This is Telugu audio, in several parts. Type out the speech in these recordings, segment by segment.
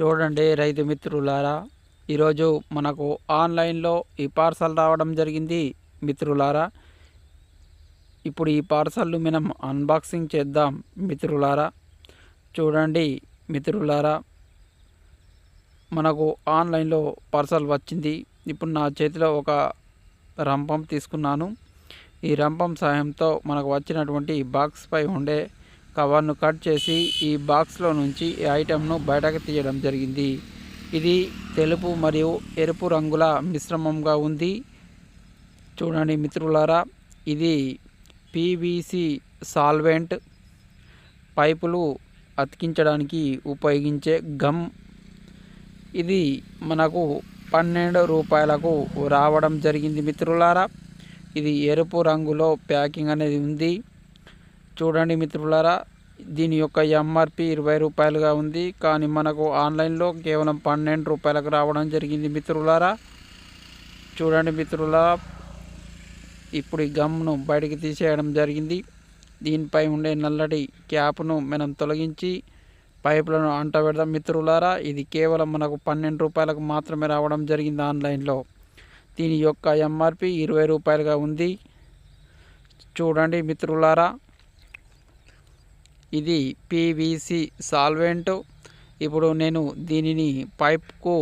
చూడండి రైతు మిత్రులారా ఈరోజు మనకు ఆన్లైన్లో ఈ పార్సల్ రావడం జరిగింది మిత్రులారా. ఇప్పుడు ఈ పార్సల్ను మనం అన్బాక్సింగ్ చేద్దాం మిత్రులారా. చూడండి మిత్రులారా మనకు ఆన్లైన్లో పార్సల్ వచ్చింది. ఇప్పుడు నా చేతిలో ఒక రంపం తీసుకున్నాను. ఈ రంపం సాయంతో మనకు వచ్చినటువంటి బాక్స్పై ఉండే కవర్ను కట్ చేసి ఈ బాక్స్లో నుంచి ఈ ఐటెంను బయటకు తీయడం జరిగింది. ఇది తెలుపు మరియు ఎరుపు రంగుల మిశ్రమంగా ఉంది. చూడండి మిత్రులారా ఇది పీవీసీ సాల్వెంట్. పైపులు అతికించడానికి ఉపయోగించే గమ్. ఇది మనకు పన్నెండు రూపాయలకు రావడం జరిగింది మిత్రులారా. ఇది ఎరుపు రంగులో ప్యాకింగ్ అనేది ఉంది. చూడండి మిత్రులారా దీని యొక్క ఎంఆర్పి ఇరవై రూపాయలుగా ఉంది. కానీ మనకు ఆన్లైన్లో కేవలం పన్నెండు రూపాయలకు రావడం జరిగింది మిత్రులారా. చూడండి మిత్రులారా ఇప్పుడు ఈ గమ్ను బయటికి తీసేయడం జరిగింది. దీనిపై ఉండే నల్లటి క్యాప్ను మనం తొలగించి పైపులను అంటబెడదాం మిత్రులారా. ఇది కేవలం మనకు పన్నెండు రూపాయలకు మాత్రమే రావడం జరిగింది ఆన్లైన్లో. దీని యొక్క ఎంఆర్పి ఇరవై రూపాయలుగా ఉంది. చూడండి మిత్రులారా ఇది పీవీసీ సాల్వెంట్. ఇప్పుడు నేను దీనిని పైప్కు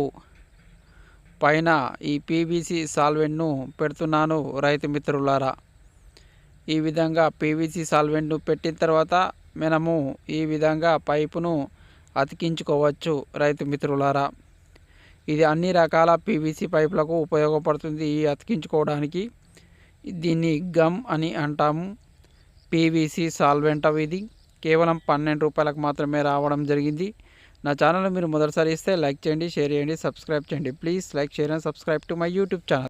పైన ఈ పీవీసీ సాల్వెంట్ను పెడుతున్నాను రైతు మిత్రులారా. ఈ విధంగా పీవీసీ సాల్వెంట్ను పెట్టిన తర్వాత మనము ఈ విధంగా పైపును అతికించుకోవచ్చు రైతు మిత్రులారా. ఇది అన్ని రకాల పీవీసీ పైపులకు ఉపయోగపడుతుంది ఈ అతికించుకోవడానికి. దీన్ని గమ్ అని అంటాము. పీవీసీ సాల్వెంట్ అవి ఇది. కేవలం పన్నెండు రూపాయలకు మాత్రమే రావడం జరిగింది. నా ఛానల్ మీరు మొదటిసారి ఇస్తే లైక్ చేయండి షేర్ చేయండి సబ్స్క్రైబ్ చేయండి. Please like share and subscribe to my YouTube channel.